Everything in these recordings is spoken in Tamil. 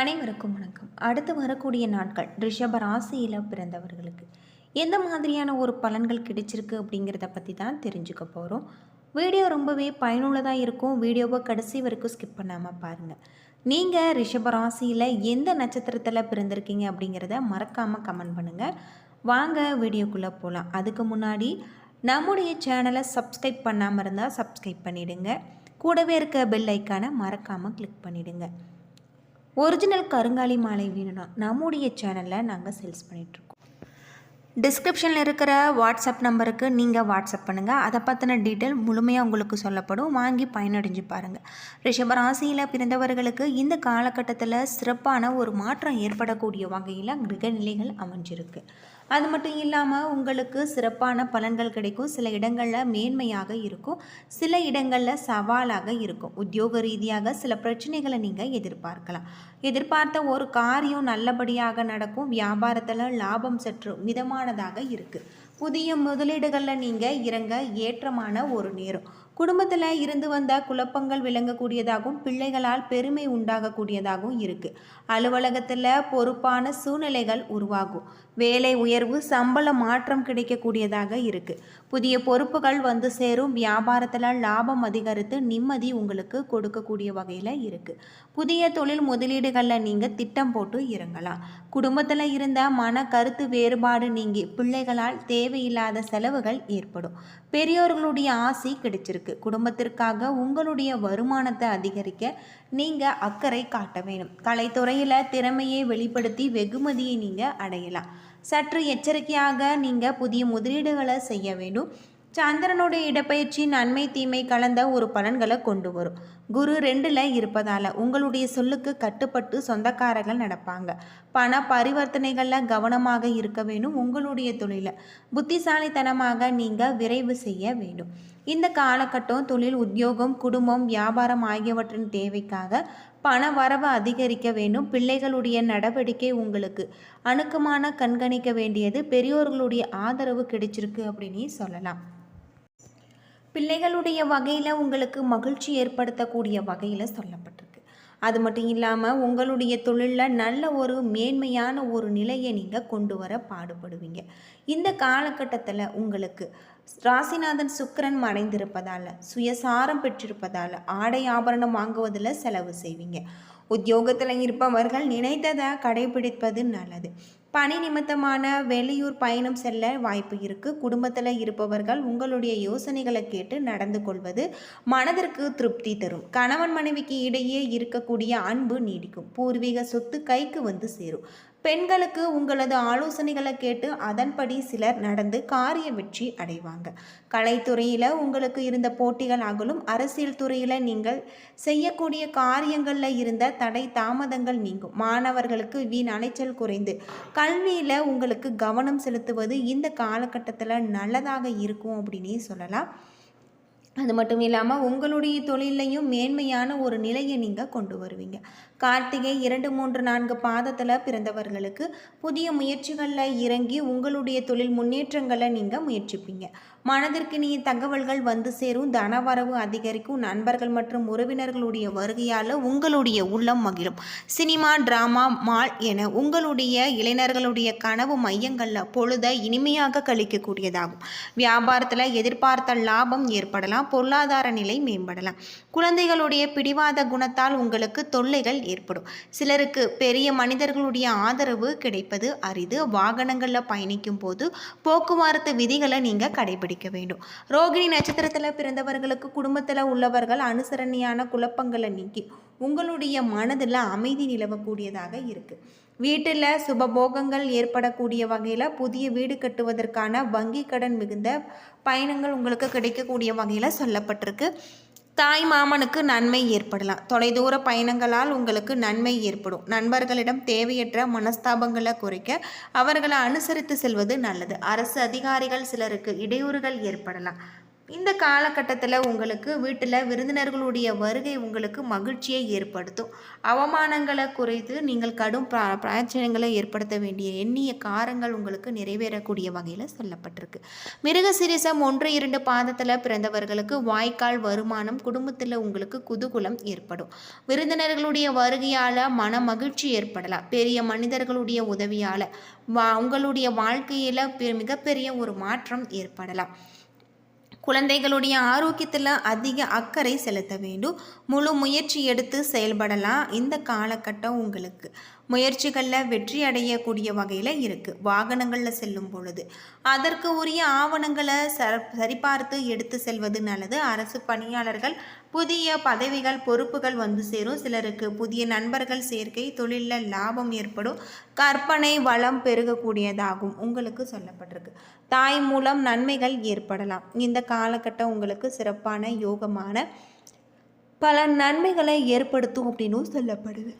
அனைவருக்கும் வணக்கம். அடுத்து வரக்கூடிய நாட்கள் ரிஷப ராசியில் பிறந்தவர்களுக்கு. எந்த மாதிரியான ஒரு பலன்கள் கிடைச்சிருக்கு அப்படிங்கிறத பற்றி தான் தெரிஞ்சுக்க போகிறோம் வீடியோ ரொம்பவே பயனுள்ளதாக இருக்கும். வீடியோவை கடைசி வரைக்கும் ஸ்கிப் பண்ணாமல் பாருங்கள் நீங்கள் ரிஷப ராசியில் எந்த நட்சத்திரத்தில் பிறந்திருக்கீங்க அப்படிங்கிறத மறக்காமல் கமெண்ட் பண்ணுங்கள் வாங்க வீடியோக்குள்ளே போகலாம் அதுக்கு முன்னாடி நம்முடைய சேனலை சப்ஸ்கிரைப் பண்ணாமல் இருந்தால் சப்ஸ்கிரைப் பண்ணிவிடுங்க கூடவே இருக்க பெல் ஐக்கானை மறக்காமல் கிளிக் பண்ணிவிடுங்க ஒரிஜினல் கருங்காலி மாலை வேணும்னா நம்முடைய சேனலில் நாங்கள் சேல்ஸ் பண்ணிகிட்ருக்கோம் டிஸ்கிரிப்ஷனில் இருக்கிற வாட்ஸ்அப் நம்பருக்கு நீங்கள் வாட்ஸ்அப் பண்ணுங்கள் அதை பற்றின டீட்டெயில் முழுமையாக உங்களுக்கு சொல்லப்படும். வாங்கி பயனடைஞ்சு பாருங்கள் ரிஷபராசியில் பிறந்தவர்களுக்கு இந்த காலகட்டத்தில் சிறப்பான ஒரு மாற்றம் ஏற்படக்கூடிய வகையில் கிரகநிலைகள் அமைஞ்சிருக்கு. அது மட்டும் இல்லாமல் உங்களுக்கு சிறப்பான பலன்கள் கிடைக்கும். சில இடங்களில் மேன்மையாக இருக்கும். சில இடங்களில் சவாலாக இருக்கும். உத்தியோக ரீதியாக சில பிரச்சனைகளை நீங்கள் எதிர்பார்க்கலாம். எதிர்பார்த்த ஒரு காரியம் நல்லபடியாக நடக்கும். வியாபாரத்தில் லாபம் சற்று மிதமானதாக இருக்குது புதிய முதலீடுகளில் நீங்கள் இறங்க ஏற்றமான ஒரு நேரம். குடும்பத்தில் இருந்து வந்த குழப்பங்கள் விளங்கக்கூடியதாகவும் பிள்ளைகளால் பெருமை உண்டாகக்கூடியதாகவும் இருக்குது அலுவலகத்தில் பொறுப்பான சூழ்நிலைகள் உருவாகும். வேலை உயர்வு சம்பள மாற்றம் கிடைக்கக்கூடியதாக இருக்குது புதிய பொறுப்புகள் வந்து சேரும். வியாபாரத்தில் லாபம் அதிகரித்து நிம்மதி உங்களுக்கு கொடுக்கக்கூடிய வகையில் இருக்குது புதிய தொழில் முதலீடுகளில் நீங்கள் திட்டம் போட்டு இறங்கலாம். குடும்பத்தில் இருந்த மன கருத்து வேறுபாடு நீங்கி பிள்ளைகளால் தேவையில்லாத செலவுகள் ஏற்படும். பெரியோர்களுடைய ஆசை கிடைச்சிருக்கு. குடும்பத்திற்காக உங்களுடைய வருமானத்தை அதிகரிக்க நீங்கள் அக்கறை காட்ட வேணும் கலைத்துறையில் திறமையை வெளிப்படுத்தி வெகுமதியை நீங்கள் அடையலாம். சற்று எச்சரிக்கையாக நீங்கள் புதிய முதலீடுகளை செய்ய வேண்டும். சந்திரனுடைய இடப்பயிற்சி நன்மை தீமை கலந்த ஒரு பலன்களை கொண்டு வரும். குரு ரெண்டில் இருப்பதால் உங்களுடைய சொல்லுக்கு கட்டுப்பட்டு சொந்தக்காரர்கள் நடப்பாங்க. பண பரிவர்த்தனைகளில் கவனமாக இருக்க வேணும் உங்களுடைய தொழிலை. புத்திசாலித்தனமாக நீங்கள் விரைவு செய்ய வேண்டும். இந்த காலகட்டம் தொழில் உத்தியோகம் குடும்பம் வியாபாரம் ஆகியவற்றின் தேவைக்காக பண வரவு அதிகரிக்க வேண்டும். பிள்ளைகளுடைய நடவடிக்கை உங்களுக்கு அணுக்கமான கண்காணிக்க வேண்டியது. பெரியோர்களுடைய ஆதரவு கிடைச்சிருக்கு அப்படின்னு சொல்லலாம். பிள்ளைகளுடைய வகையில் உங்களுக்கு மகிழ்ச்சி ஏற்படுத்தக்கூடிய வகையில் சொல்லப்பட்டிருக்கு. அது மட்டும் இல்லாமல் உங்களுடைய தொழிலில் நல்ல ஒரு மேன்மையான ஒரு நிலையை நீங்கள் கொண்டு வர பாடுபடுவீங்க. இந்த காலகட்டத்தில் உங்களுக்கு ராசிநாதன் சுக்கரன் மறைந்திருப்பதால் சுயசாரம் பெற்றிருப்பதால் ஆடை ஆபரணம் வாங்குவதில் செலவு செய்வீங்க. உத்தியோகத்தில் இருப்பவர்கள் நினைத்ததை கடைபிடிப்பது நல்லது. பணி நிமித்தமான வெளியூர் பயணம் செல்ல வாய்ப்பு இருக்குது குடும்பத்தில் இருப்பவர்கள் உங்களுடைய யோசனைகளை கேட்டு நடந்து கொள்வது மனதிற்கு திருப்தி தரும். கணவன் மனைவிக்கு இடையே இருக்கக்கூடிய அன்பு நீடிக்கும். பூர்வீக சொத்து கைக்கு வந்து சேரும். பெண்களுக்கு உங்களது ஆலோசனைகளை கேட்டு அதன்படி சிலர் நடந்து காரிய வெற்றி அடைவாங்க. கலைத்துறையில் உங்களுக்கு இருந்த போட்டிகள் அகலும் அரசியல் துறையில் நீங்கள் செய்யக்கூடிய காரியங்களில் இருந்த தடை தாமதங்கள் நீங்கும். மாணவர்களுக்கு வீண் அலைச்சல் குறைந்து கல்வியில் உங்களுக்கு கவனம் செலுத்துவது இந்த காலகட்டத்தில் நல்லதாக இருக்கும் அப்படின்னே சொல்லலாம். அது மட்டும் இல்லாமல் உங்களுடைய தொழிலையும் மேன்மையான ஒரு நிலையை நீங்கள் கொண்டு வருவீங்க. கார்த்திகை இரண்டு மூன்று நான்கு பாதத்தில் பிறந்தவர்களுக்கு புதிய முயற்சிகளில் இறங்கி உங்களுடைய தொழில் முன்னேற்றங்களை நீங்கள் முயற்சிப்பீங்க. மனதிற்கு நீ தகவல்கள் வந்து சேரும். தனவரவு அதிகரிக்கும். நண்பர்கள் மற்றும் உறவினர்களுடைய வருகையால் உங்களுடைய உள்ளம் மகிழும். சினிமா டிராமா மால் என உங்களுடைய இளைஞர்களுடைய கனவு மையங்களில் பொழுதை இனிமையாக கழிக்கக்கூடியதாகும். வியாபாரத்தில் எதிர்பார்த்த லாபம் ஏற்படலாம். பொருளாதார நிலை மேம்படலாம். குழந்தைகளுடைய பிடிவாத குணத்தால் உங்களுக்கு தொல்லைகள் ஏற்படும். சிலருக்கு பெரிய மனிதர்களுடைய ஆதரவு கிடைப்பது அரிது. வாகனங்களில் பயணிக்கும் போது போக்குவரத்து விதிகளை நீங்கள் கடைபிடிக்க வேண்டும். ரோகிணி நட்சத்திரத்தில் பிறந்தவர்களுக்கு குடும்பத்தில் உள்ளவர்கள் அனுசரணையான குழப்பங்களை நீக்கி உங்களுடைய மனதில் அமைதி நிலவக்கூடியதாக இருக்குது வீட்டில் சுபபோகங்கள் ஏற்படக்கூடிய வகையில் புதிய வீடு கட்டுவதற்கான வங்கி கடன் மிகுந்த பயணங்கள் உங்களுக்கு கிடைக்கக்கூடிய வகையில் சொல்லப்பட்டிருக்கு. தாய் மாமனுக்கு நன்மை ஏற்படலாம். தொலைதூர பயணங்களால் உங்களுக்கு நன்மை ஏற்படும். நண்பர்களிடம் தேவையற்ற மனஸ்தாபங்களை குறைக்க அவர்களை அனுசரித்து செல்வது நல்லது. அரசு அதிகாரிகள் சிலருக்கு இடையூறுகள் ஏற்படலாம். இந்த காலகட்டத்தில் உங்களுக்கு வீட்டில் விருந்தினர்களுடைய வருகை உங்களுக்கு மகிழ்ச்சியை ஏற்படுத்தும். அவமானங்களை குறைத்து நீங்கள் கடும் பிரா பிரச்சனைகளை ஏற்படுத்த வேண்டிய எண்ணிய காரங்கள் உங்களுக்கு நிறைவேறக்கூடிய வகையில் சொல்லப்பட்டிருக்கு. மிருகசிரிசம் ஒன்று இரண்டு பாதத்தில் பிறந்தவர்களுக்கு வாய்க்கால் வருமானம் குடும்பத்தில் உங்களுக்கு குதூகுலம் ஏற்படும். விருந்தினர்களுடைய வருகையால் மன மகிழ்ச்சி ஏற்படலாம். பெரிய மனிதர்களுடைய உதவியால் வா உங்களுடைய வாழ்க்கையில் மிகப்பெரிய ஒரு மாற்றம் ஏற்படலாம். குழந்தைகளுடைய ஆரோக்கியத்தில் அதிக அக்கறை செலுத்த வேண்டும். முழு முயற்சி எடுத்து செயல்படலாம். இந்த காலகட்டம் உங்களுக்கு. முயற்சிகளில் வெற்றி அடையக்கூடிய வகையில் இருக்குது வாகனங்களில் செல்லும் பொழுது. அதற்கு உரிய ஆவணங்களை ச சரிபார்த்து எடுத்து செல்வது நல்லது. அரசு பணியாளர்கள் புதிய பதவிகள் பொறுப்புகள் வந்து சேரும். சிலருக்கு புதிய நண்பர்கள் சேர்க்கை தொழிலில் லாபம் ஏற்படும். கற்பனை வளம் பெருகக்கூடியதாகும். உங்களுக்கு சொல்லப்பட்டிருக்கு. தாய் மூலம் நன்மைகள் ஏற்படலாம். இந்த காலகட்டம் உங்களுக்கு சிறப்பான யோகமான பல நன்மைகளை ஏற்படுத்தும் அப்படின்னும் சொல்லப்படுது.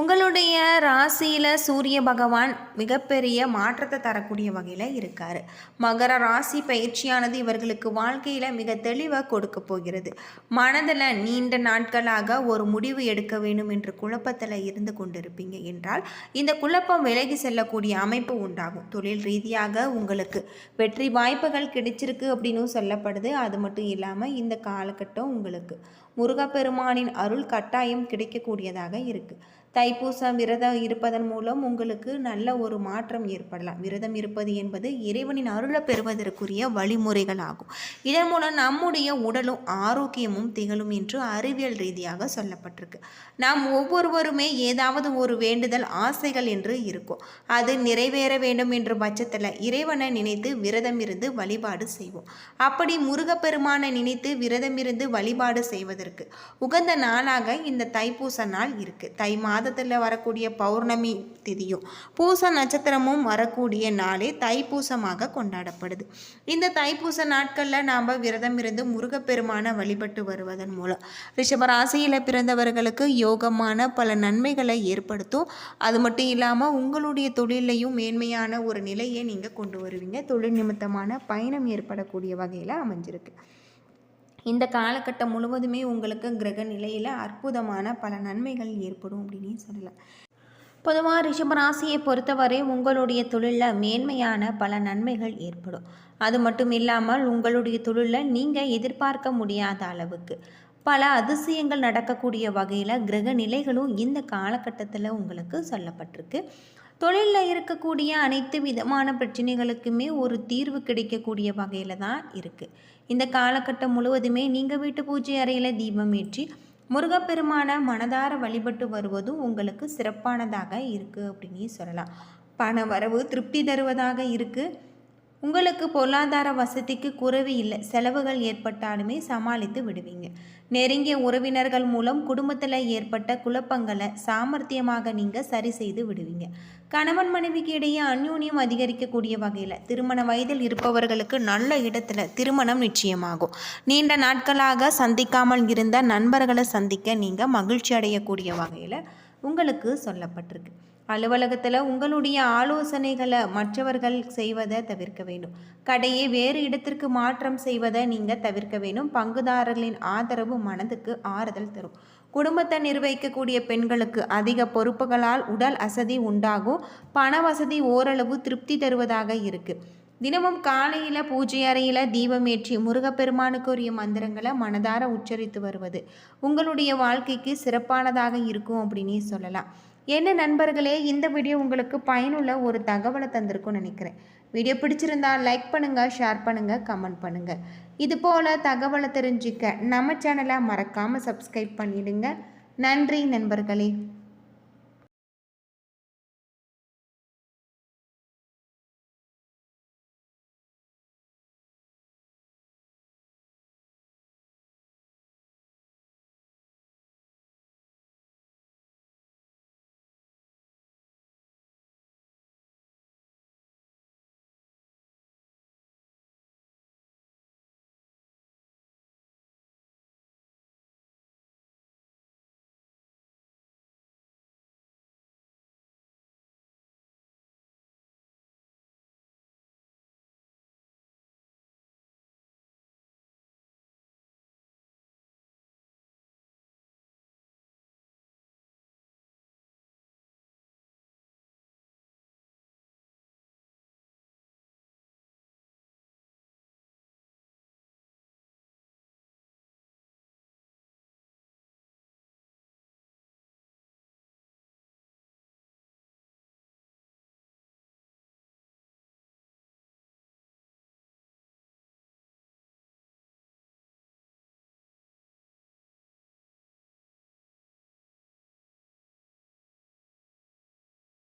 உங்களுடைய ராசியில் சூரிய பகவான் மிகப்பெரிய மாற்றத்தை தரக்கூடிய வகையில் இருக்கார். மகர ராசி பயிற்சியானது இவர்களுக்கு வாழ்க்கையில் மிக தெளிவாக கொடுக்க போகிறது. மனதில் நீண்ட நாட்களாக ஒரு முடிவு எடுக்க வேண்டும் என்று குழப்பத்தில் இருந்து கொண்டிருப்பீங்க என்றால் இந்த குழப்பம் விலகி செல்லக்கூடிய அமைப்பு உண்டாகும். தொழில் ரீதியாக உங்களுக்கு வெற்றி வாய்ப்புகள் கிடைச்சிருக்கு அப்படின்னு சொல்லப்படுது. அது மட்டும் இல்லாமல் இந்த காலகட்டம் உங்களுக்கு முருகப்பெருமானின் அருள் கட்டாயம் கிடைக்கக்கூடியதாக இருக்குது தைப்பூசம் விரதம் இருப்பதன் மூலம் உங்களுக்கு நல்ல ஒரு மாற்றம் ஏற்படலாம். விரதம் இருப்பது என்பது இறைவனின் அருளை பெறுவதற்குரிய வழிமுறைகள் ஆகும் இதன் மூலம் நம்முடைய உடலும் ஆரோக்கியமும் திகழும் என்று அறிவியல் ரீதியாக சொல்லப்பட்டிருக்கு. நாம் ஒவ்வொருவருமே ஏதாவது ஒரு வேண்டுதல் ஆசைகள் என்று இருக்கும். அது நிறைவேற வேண்டும் என்ற பட்சத்தில் இறைவனை நினைத்து விரதம் இருந்து வழிபாடு செய்வோம். அப்படி முருகப்பெருமானை நினைத்து விரதம் இருந்து வழிபாடு செய்வதற்கு உகந்த நாளாக இந்த தைப்பூச நாள் இருக்குது தை மாதம் மாதத்தில் வரக்கூடிய பௌர்ணமி திதியும் பூச நட்சத்திரமும் வரக்கூடிய நாளே தைப்பூசமாக கொண்டாடப்படுது. இந்த தைப்பூச நாட்களில் நாம் விரதம் இருந்து முருகப்பெருமான வழிபட்டு வருவதன் மூலம் ரிஷபராசியில் பிறந்தவர்களுக்கு யோகமான பல நன்மைகளை ஏற்படுத்தும். அது மட்டும் இல்லாமல் உங்களுடைய தொழிலையும் மேன்மையான ஒரு நிலையை நீங்கள் கொண்டு வருவீங்க. தொழில் நிமித்தமான பயணம் ஏற்படக்கூடிய வகையில் அமைஞ்சிருக்கு. இந்த காலகட்டம் முழுவதுமே உங்களுக்கு கிரக நிலையில் அற்புதமான பல நன்மைகள் ஏற்படும் அப்படின்னு சொல்லலாம். பொதுவாக ரிஷபராசியை பொறுத்தவரை உங்களுடைய தொழிலில் மேன்மையான பல நன்மைகள் ஏற்படும். அது மட்டும் இல்லாமல் உங்களுடைய தொழிலில் நீங்கள் எதிர்பார்க்க முடியாத அளவுக்கு பல அதிசயங்கள் நடக்கக்கூடிய வகையில் கிரக நிலைகளும் இந்த காலகட்டத்தில் உங்களுக்கு சொல்லப்பட்டிருக்கு. தொழிலில் இருக்கக்கூடிய அனைத்து விதமான பிரச்சனைகளுக்குமே ஒரு தீர்வு கிடைக்கக்கூடிய வகையில் தான் இருக்குது இந்த காலகட்டம் முழுவதுமே நீங்கள் வீட்டு பூஜை அறையில் தீபம் ஏற்றி முருகப்பெருமான மனதார வழிபட்டு வருவதும் உங்களுக்கு சிறப்பானதாக இருக்குது அப்படின்னு சொல்லலாம். பண வரவு திருப்தி தருவதாக இருக்குது உங்களுக்கு பொருளாதார வசதிக்கு குறைவு இல்லை செலவுகள் ஏற்பட்டாலுமே சமாளித்து விடுவீங்க. நெருங்கிய உறவினர்கள் மூலம் குடும்பத்தில் ஏற்பட்ட குழப்பங்களை சாமர்த்தியமாக நீங்கள் சரி செய்து விடுவீங்க. கணவன் மனைவிக்கு இடையே அந்யூன்யம் அதிகரிக்கக்கூடிய வகையில் திருமண வயதில் இருப்பவர்களுக்கு நல்ல இடத்துல திருமணம் நிச்சயமாகும். நீண்ட நாட்களாக சந்திக்காமல் இருந்த நண்பர்களை சந்திக்க நீங்கள் மகிழ்ச்சி அடையக்கூடிய வகையில் உங்களுக்கு சொல்லப்பட்டிருக்கு. அலுவலகத்தில் உங்களுடைய ஆலோசனைகளை மற்றவர்கள் செய்வதை தவிர்க்க வேண்டும். கடையை வேறு இடத்திற்கு மாற்றம் செய்வதை நீங்கள் தவிர்க்க வேண்டும். பங்குதாரர்களின் ஆதரவு மனதுக்கு ஆறுதல் தரும். குடும்பத்தை நிர்வகிக்கக்கூடிய பெண்களுக்கு அதிக பொறுப்புகளால் உடல் அசதி உண்டாகும். பண வசதி ஓரளவு திருப்தி தருவதாக இருக்குது தினமும் காலையில் பூஜை அறையில் தீபமேற்றி முருகப்பெருமானுக்குரிய மந்திரங்களை மனதார உச்சரித்து வருவது உங்களுடைய வாழ்க்கைக்கு சிறப்பானதாக இருக்கும் அப்படின்னே சொல்லலாம். என்ன நண்பர்களே இந்த வீடியோ உங்களுக்கு பயனுள்ள ஒரு தகவலை தந்திருக்கும்னு நினைக்கிறேன். வீடியோ பிடிச்சிருந்தா லைக் பண்ணுங்கள் ஷேர் பண்ணுங்கள் கமெண்ட் பண்ணுங்கள் இது போல் தகவலை தெரிஞ்சுக்க நம்ம சேனலை மறக்காமல் சப்ஸ்கிரைப் பண்ணிடுங்க. நன்றி நண்பர்களே.